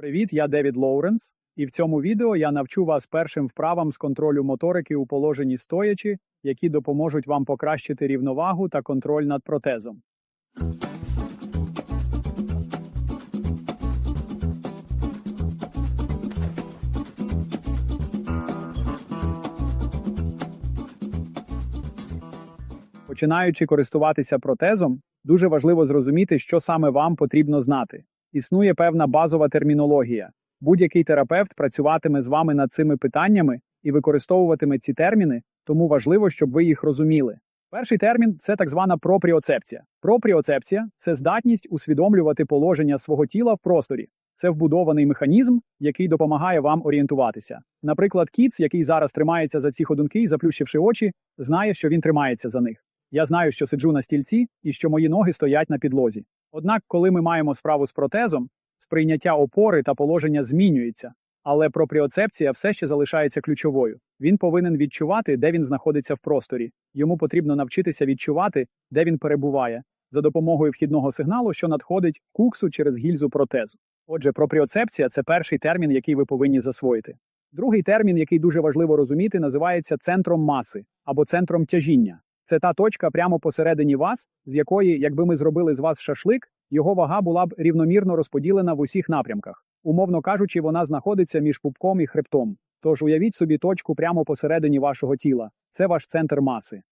Привіт, я Девід Лоуренс, і в цьому відео я навчу вас першим вправам з контролю моторики у положенні стоячи, які допоможуть вам покращити рівновагу та контроль над протезом. Починаючи користуватися протезом, дуже важливо зрозуміти, що саме вам потрібно знати. Існує певна базова термінологія. Будь-який терапевт працюватиме з вами над цими питаннями і використовуватиме ці терміни, тому важливо, щоб ви їх розуміли. Перший термін це так звана пропріоцепція. Пропріоцепція це здатність усвідомлювати положення свого тіла в просторі. Це вбудований механізм, який допомагає вам орієнтуватися. Наприклад, кіц, який зараз тримається за ці ходунки заплющивши очі, знає, що він тримається за них. Я знаю, що сиджу на стільці і що мої ноги стоять на підлозі. Однак, коли ми маємо справу з протезом, сприйняття опори та положення змінюється, але пропріоцепція все ще залишається ключовою. Він повинен відчувати, де він знаходиться в просторі. Йому потрібно навчитися відчувати, де він перебуває, за допомогою вхідного сигналу, що надходить в куксу через гільзу протезу. Отже, пропріоцепція це перший термін, який ви повинні засвоїти. Другий термін, який дуже важливо розуміти, називається центром маси або центром тяжіння. Це та точка прямо посередині вас, з якої, якби ми зробили з вас шашлик, його вага була б рівномірно розподілена в усіх напрямках. Умовно кажучи, вона знаходиться між пупком і хребтом. Тож уявіть собі точку прямо посередині вашого тіла. Це ваш центр маси.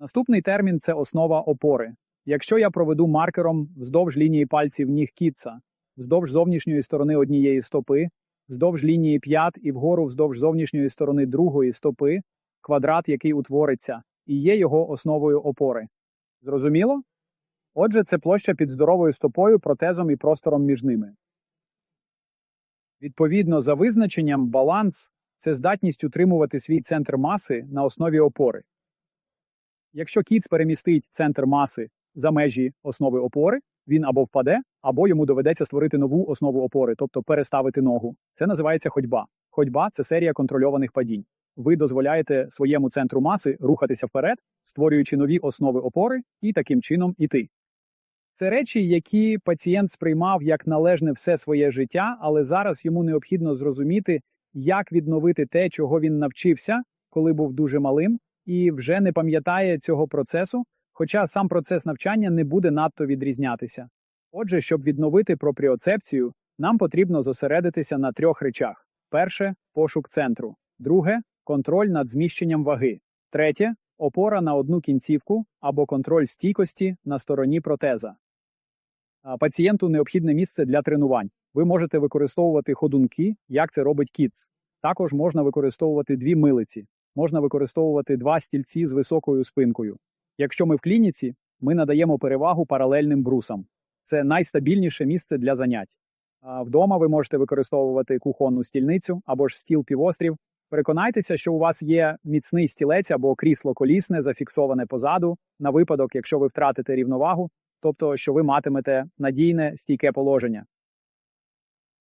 Наступний термін це основа опори. Якщо я проведу маркером вздовж лінії пальців ніг кітса, вздовж зовнішньої сторони однієї стопи, вздовж лінії п'ят і вгору вздовж зовнішньої сторони другої стопи, квадрат, який утвориться, і є його основою опори. Зрозуміло? Отже, це площа під здоровою стопою, протезом і простором між ними. Відповідно, за визначенням, баланс це здатність утримувати свій центр маси на основі опори. Якщо кіц перемістить центр маси за межі основи опори, він або впаде, або йому доведеться створити нову основу опори, тобто переставити ногу. Це називається ходьба. Ходьба це серія контрольованих падінь. Ви дозволяєте своєму центру маси рухатися вперед, створюючи нові основи опори і таким чином іти. Це речі, які пацієнт сприймав як належне все своє життя, але зараз йому необхідно зрозуміти, як відновити те, чого він навчився, коли був дуже малим, і вже не пам'ятає цього процесу, хоча сам процес навчання не буде надто відрізнятися. Отже, щоб відновити пропріоцепцію, нам потрібно зосередитися на трьох речах: перше пошук центру, друге контроль над зміщенням ваги, третє опора на одну кінцівку або контроль стійкості на стороні протеза. Пацієнту необхідне місце для тренувань. Ви можете використовувати ходунки, як це робить кіц. Також можна використовувати дві милиці, можна використовувати два стільці з високою спинкою. Якщо ми в клініці, ми надаємо перевагу паралельним брусам. Це найстабільніше місце для занять. Вдома ви можете використовувати кухонну стільницю або ж стіл півострів. Переконайтеся, що у вас є міцний стілець або крісло колісне, зафіксоване позаду, на випадок, якщо ви втратите рівновагу, тобто що ви матимете надійне стійке положення.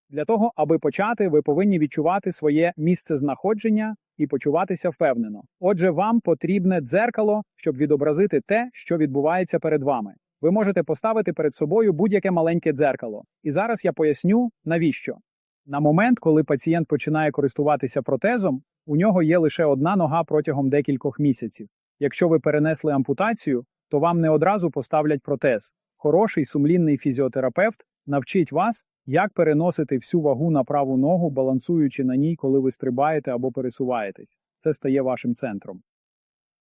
Для того, аби почати, ви повинні відчувати своє місце знаходження і почуватися впевнено. Отже, вам потрібне дзеркало, щоб відобразити те, що відбувається перед вами. Ви можете поставити перед собою будь-яке маленьке дзеркало. І зараз я поясню, навіщо. На момент, коли пацієнт починає користуватися протезом, у нього є лише одна нога протягом декількох місяців. Якщо ви перенесли ампутацію, то вам не одразу поставлять протез. Хороший сумлінний фізіотерапевт навчить вас, як переносити всю вагу на праву ногу, балансуючи на ній, коли ви стрибаєте або пересуваєтесь. Це стає вашим центром.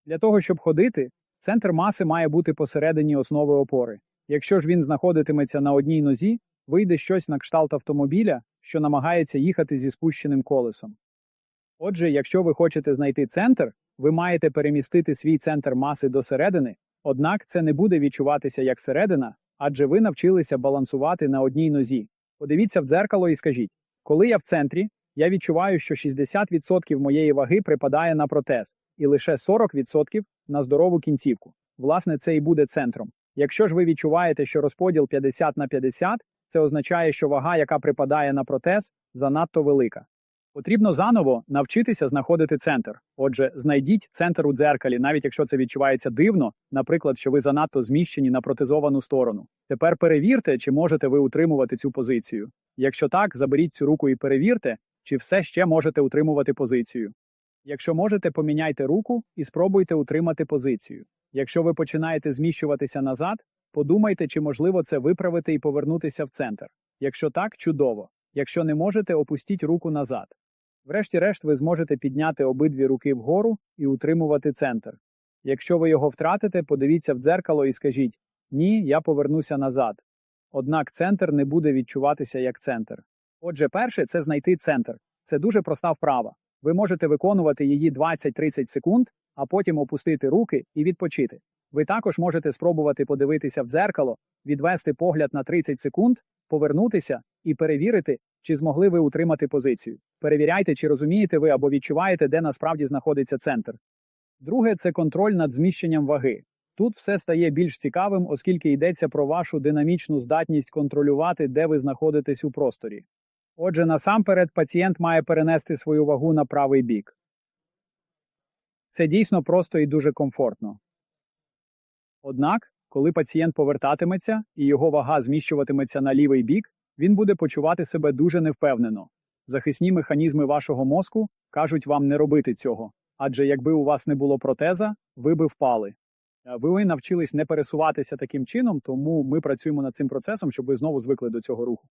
Для того, щоб ходити, центр маси має бути посередині основи опори. Якщо ж він знаходитиметься на одній нозі, вийде щось на кшталт автомобіля, що намагається їхати зі спущеним колесом. Отже, якщо ви хочете знайти центр, ви маєте перемістити свій центр маси до середини, однак це не буде відчуватися як середина, адже ви навчилися балансувати на одній нозі. Подивіться в дзеркало і скажіть, коли я в центрі, я відчуваю, що 60% моєї ваги припадає на протез, і лише 40% на здорову кінцівку. Власне, це і буде центром. Якщо ж ви відчуваєте, що розподіл 50 на 50, це означає, що вага, яка припадає на протез, занадто велика. Потрібно заново навчитися знаходити центр. Отже, знайдіть центр у дзеркалі, навіть якщо це відчувається дивно, наприклад, що ви занадто зміщені на протизовану сторону. Тепер перевірте, чи можете ви утримувати цю позицію. Якщо так, заберіть цю руку і перевірте, чи все ще можете утримувати позицію. Якщо можете, поміняйте руку і спробуйте утримати позицію. Якщо ви починаєте зміщуватися назад, подумайте, чи можливо це виправити і повернутися в центр. Якщо так, чудово. Якщо не можете, опустіть руку назад. Врешті-решт, ви зможете підняти обидві руки вгору і утримувати центр. Якщо ви його втратите, подивіться в дзеркало і скажіть Ні, я повернуся назад. Однак центр не буде відчуватися як центр. Отже, перше це знайти центр. Це дуже проста вправа. Ви можете виконувати її 20-30 секунд, а потім опустити руки і відпочити. Ви також можете спробувати подивитися в дзеркало, відвести погляд на 30 секунд, повернутися і перевірити, чи змогли ви утримати позицію. Перевіряйте, чи розумієте ви або відчуваєте, де насправді знаходиться центр. Друге це контроль над зміщенням ваги. Тут все стає більш цікавим, оскільки йдеться про вашу динамічну здатність контролювати, де ви знаходитесь у просторі. Отже, насамперед пацієнт має перенести свою вагу на правий бік. Це дійсно просто і дуже комфортно. Однак, коли пацієнт повертатиметься і його вага зміщуватиметься на лівий бік, він буде почувати себе дуже невпевнено. Захисні механізми вашого мозку кажуть вам не робити цього, адже якби у вас не було протеза, ви би впали. Е, Ви навчились не пересуватися таким чином, тому ми працюємо над цим процесом, щоб ви знову звикли до цього руху.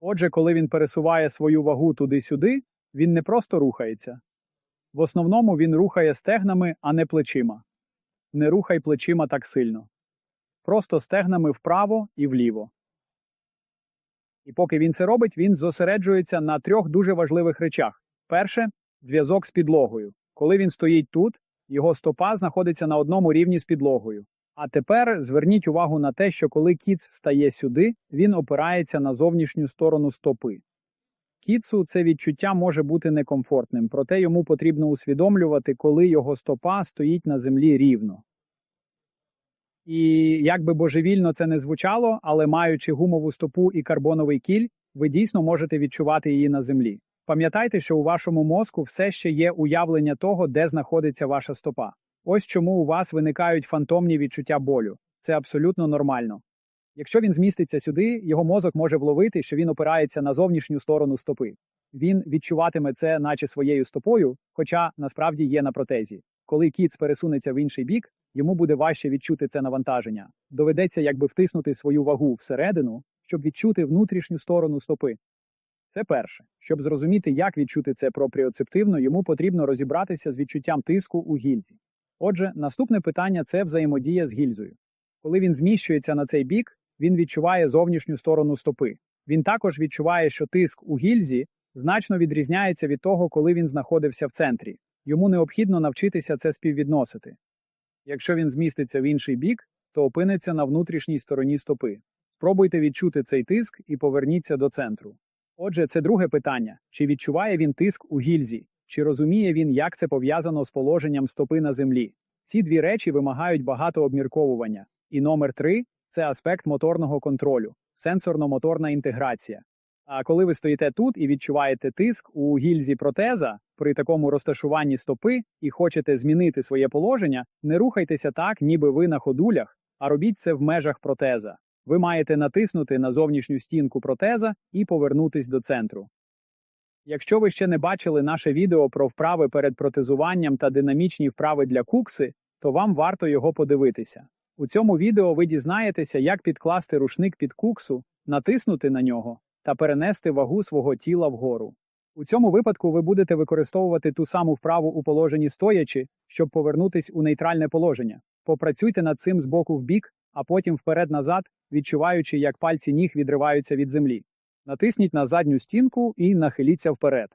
Отже, коли він пересуває свою вагу туди-сюди, він не просто рухається. В основному він рухає стегнами, а не плечима. Не рухай плечима так сильно. Просто стегнами вправо і вліво. І поки він це робить, він зосереджується на трьох дуже важливих речах. Перше зв'язок з підлогою. Коли він стоїть тут, його стопа знаходиться на одному рівні з підлогою. А тепер зверніть увагу на те, що коли кіц стає сюди, він опирається на зовнішню сторону стопи. Кіцу це відчуття може бути некомфортним, проте йому потрібно усвідомлювати, коли його стопа стоїть на землі рівно. І як би божевільно це не звучало, але маючи гумову стопу і карбоновий кіль, ви дійсно можете відчувати її на землі. Пам'ятайте, що у вашому мозку все ще є уявлення того, де знаходиться ваша стопа. Ось чому у вас виникають фантомні відчуття болю. Це абсолютно нормально. Якщо він зміститься сюди, його мозок може вловити, що він опирається на зовнішню сторону стопи. Він відчуватиме це, наче своєю стопою, хоча насправді є на протезі. Коли кіц пересунеться в інший бік, йому буде важче відчути це навантаження. Доведеться якби втиснути свою вагу всередину, щоб відчути внутрішню сторону стопи. Це перше. Щоб зрозуміти, як відчути це пропріоцептивно, йому потрібно розібратися з відчуттям тиску у гільзі. Отже, наступне питання це взаємодія з гільзою. Коли він зміщується на цей бік, він відчуває зовнішню сторону стопи. Він також відчуває, що тиск у гільзі значно відрізняється від того, коли він знаходився в центрі. Йому необхідно навчитися це співвідносити. Якщо він зміститься в інший бік, то опиниться на внутрішній стороні стопи. Спробуйте відчути цей тиск і поверніться до центру. Отже, це друге питання: чи відчуває він тиск у гільзі, чи розуміє він, як це пов'язано з положенням стопи на землі? Ці дві речі вимагають багато обмірковування. І номер три це аспект моторного контролю, сенсорно-моторна інтеграція. А коли ви стоїте тут і відчуваєте тиск у гільзі протеза при такому розташуванні стопи і хочете змінити своє положення, не рухайтеся так, ніби ви на ходулях, а робіть це в межах протеза. Ви маєте натиснути на зовнішню стінку протеза і повернутись до центру. Якщо ви ще не бачили наше відео про вправи перед протезуванням та динамічні вправи для кукси, то вам варто його подивитися. У цьому відео ви дізнаєтеся, як підкласти рушник під куксу, натиснути на нього та перенести вагу свого тіла вгору. У цьому випадку ви будете використовувати ту саму вправу у положенні стоячи, щоб повернутись у нейтральне положення. Попрацюйте над цим з боку в бік, а потім вперед-назад, відчуваючи, як пальці ніг відриваються від землі. Натисніть на задню стінку і нахиліться вперед.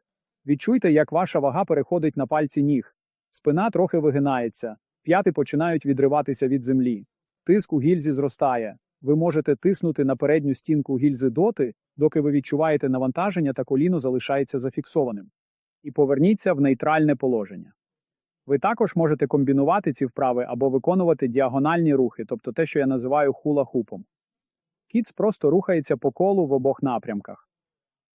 Відчуйте, як ваша вага переходить на пальці ніг. Спина трохи вигинається, п'яти починають відриватися від землі. Тиск у гільзі зростає. Ви можете тиснути на передню стінку гільзи доти, доки ви відчуваєте навантаження та коліно залишається зафіксованим. І поверніться в нейтральне положення. Ви також можете комбінувати ці вправи або виконувати діагональні рухи, тобто те, що я називаю хула-хупом. Кіц просто рухається по колу в обох напрямках.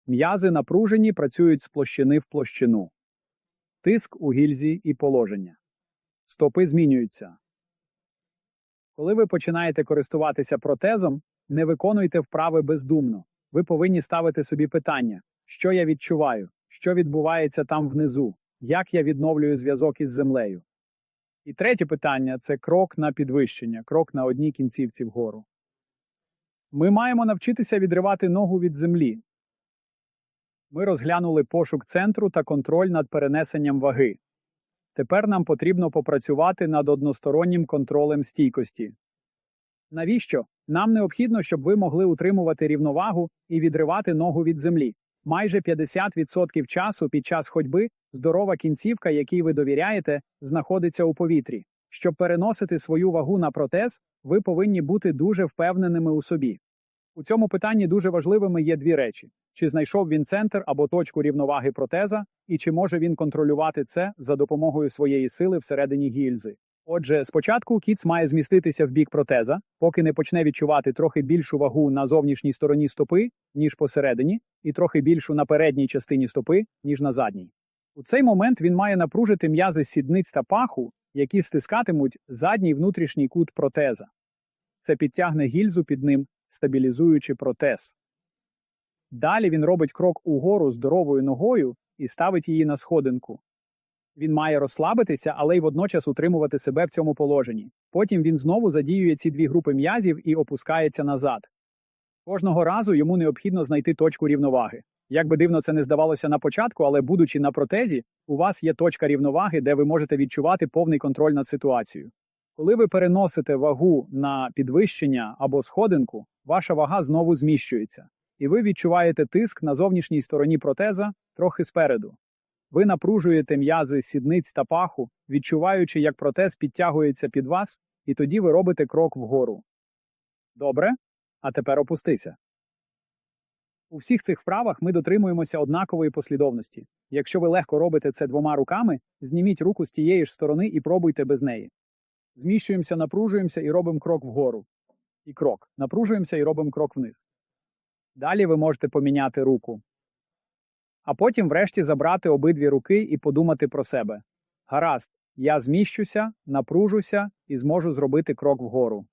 М'язи напружені працюють з площини в площину. Тиск у гільзі і положення. Стопи змінюються. Коли ви починаєте користуватися протезом, не виконуйте вправи бездумно. Ви повинні ставити собі питання, що я відчуваю, що відбувається там внизу, як я відновлюю зв'язок із землею. І третє питання це крок на підвищення, крок на одній кінцівці вгору. Ми маємо навчитися відривати ногу від землі. Ми розглянули пошук центру та контроль над перенесенням ваги. Тепер нам потрібно попрацювати над одностороннім контролем стійкості. Навіщо? Нам необхідно, щоб ви могли утримувати рівновагу і відривати ногу від землі. Майже 50% часу під час ходьби здорова кінцівка, якій ви довіряєте, знаходиться у повітрі. Щоб переносити свою вагу на протез, ви повинні бути дуже впевненими у собі. У цьому питанні дуже важливими є дві речі: чи знайшов він центр або точку рівноваги протеза, і чи може він контролювати це за допомогою своєї сили всередині гільзи. Отже, спочатку кіц має зміститися в бік протеза, поки не почне відчувати трохи більшу вагу на зовнішній стороні стопи, ніж посередині, і трохи більшу на передній частині стопи, ніж на задній. У цей момент він має напружити м'язи сідниць та паху, які стискатимуть задній внутрішній кут протеза. Це підтягне гільзу під ним, стабілізуючи протез. Далі він робить крок угору здоровою ногою і ставить її на сходинку. Він має розслабитися, але й водночас утримувати себе в цьому положенні. Потім він знову задіює ці дві групи м'язів і опускається назад. Кожного разу йому необхідно знайти точку рівноваги. Як би дивно це не здавалося на початку, але будучи на протезі, у вас є точка рівноваги, де ви можете відчувати повний контроль над ситуацією. Коли ви переносите вагу на підвищення або сходинку, ваша вага знову зміщується, і ви відчуваєте тиск на зовнішній стороні протеза трохи спереду. Ви напружуєте м'язи сідниць та паху, відчуваючи, як протез підтягується під вас, і тоді ви робите крок вгору. Добре? А тепер опустися. У всіх цих вправах ми дотримуємося однакової послідовності. Якщо ви легко робите це двома руками, зніміть руку з тієї ж сторони і пробуйте без неї. Зміщуємося, напружуємося і робимо крок вгору. І крок. Напружуємося і робимо крок вниз. Далі ви можете поміняти руку. А потім, врешті, забрати обидві руки і подумати про себе. Гаразд, я зміщуся, напружуся і зможу зробити крок вгору.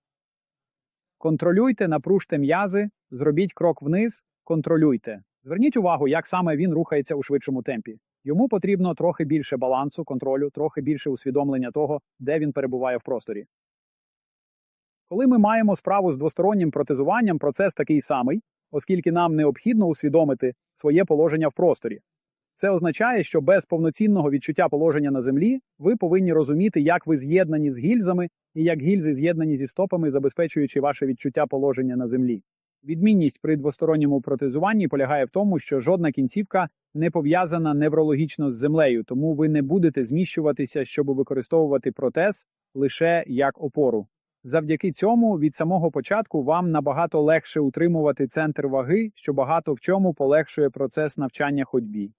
Контролюйте, напружте м'язи, зробіть крок вниз, контролюйте. Зверніть увагу, як саме він рухається у швидшому темпі. Йому потрібно трохи більше балансу, контролю, трохи більше усвідомлення того, де він перебуває в просторі. Коли ми маємо справу з двостороннім протезуванням, процес такий самий, оскільки нам необхідно усвідомити своє положення в просторі. Це означає, що без повноцінного відчуття положення на землі ви повинні розуміти, як ви з'єднані з гільзами і як гільзи з'єднані зі стопами, забезпечуючи ваше відчуття положення на землі. Відмінність при двосторонньому протезуванні полягає в тому, що жодна кінцівка не пов'язана неврологічно з землею, тому ви не будете зміщуватися, щоб використовувати протез лише як опору. Завдяки цьому від самого початку вам набагато легше утримувати центр ваги, що багато в чому полегшує процес навчання ходьбі.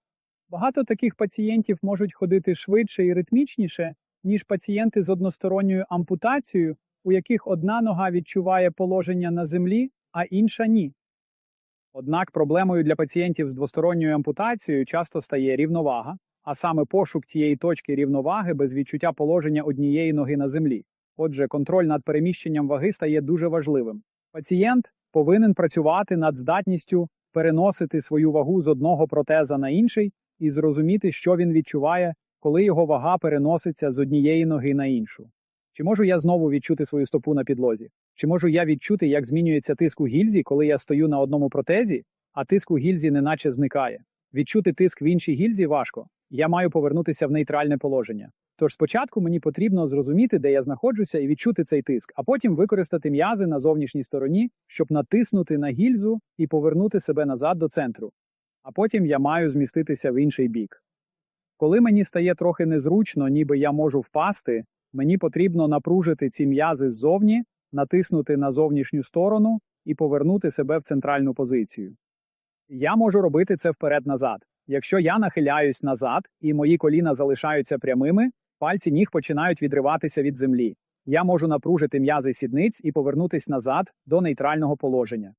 Багато таких пацієнтів можуть ходити швидше і ритмічніше, ніж пацієнти з односторонньою ампутацією, у яких одна нога відчуває положення на землі, а інша ні. Однак проблемою для пацієнтів з двосторонньою ампутацією часто стає рівновага, а саме пошук цієї точки рівноваги без відчуття положення однієї ноги на землі. Отже, контроль над переміщенням ваги стає дуже важливим. Пацієнт повинен працювати над здатністю переносити свою вагу з одного протеза на інший і зрозуміти, що він відчуває, коли його вага переноситься з однієї ноги на іншу. Чи можу я знову відчути свою стопу на підлозі? Чи можу я відчути, як змінюється тиск у гільзі, коли я стою на одному протезі, а тиск у гільзі неначе зникає? Відчути тиск в іншій гільзі важко. Я маю повернутися в нейтральне положення. Тож спочатку мені потрібно зрозуміти, де я знаходжуся, і відчути цей тиск, а потім використати м'язи на зовнішній стороні, щоб натиснути на гільзу і повернути себе назад до центру. А потім я маю зміститися в інший бік. Коли мені стає трохи незручно, ніби я можу впасти, мені потрібно напружити ці м'язи ззовні, натиснути на зовнішню сторону і повернути себе в центральну позицію. Я можу робити це вперед-назад. Якщо я нахиляюсь назад і мої коліна залишаються прямими, пальці ніг починають відриватися від землі. Я можу напружити м'язи сідниць і повернутися назад до нейтрального положення.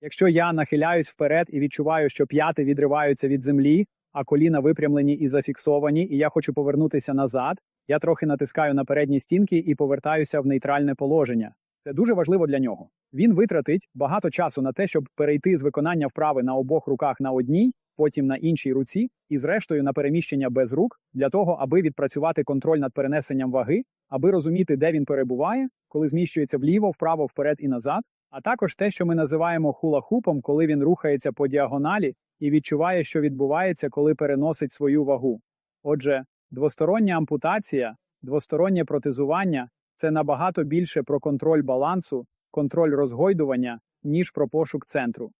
Якщо я нахиляюсь вперед і відчуваю, що п'яти відриваються від землі, а коліна випрямлені і зафіксовані, і я хочу повернутися назад, я трохи натискаю на передні стінки і повертаюся в нейтральне положення. Це дуже важливо для нього. Він витратить багато часу на те, щоб перейти з виконання вправи на обох руках на одній, потім на іншій руці, і зрештою на переміщення без рук для того, аби відпрацювати контроль над перенесенням ваги, аби розуміти, де він перебуває, коли зміщується вліво, вправо, вперед і назад, а також те, що ми називаємо хула-хупом, коли він рухається по діагоналі і відчуває, що відбувається, коли переносить свою вагу. Отже, двостороння ампутація, двостороннє протезування це набагато більше про контроль балансу, контроль розгойдування, ніж про пошук центру.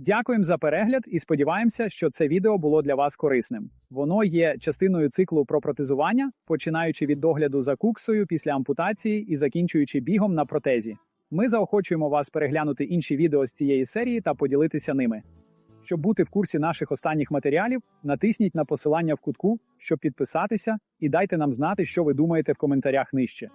Дякуємо за перегляд і сподіваємося, що це відео було для вас корисним. Воно є частиною циклу про протезування, починаючи від догляду за куксою після ампутації і закінчуючи бігом на протезі. Ми заохочуємо вас переглянути інші відео з цієї серії та поділитися ними. Щоб бути в курсі наших останніх матеріалів, натисніть на посилання в кутку, щоб підписатися, і дайте нам знати, що ви думаєте в коментарях нижче.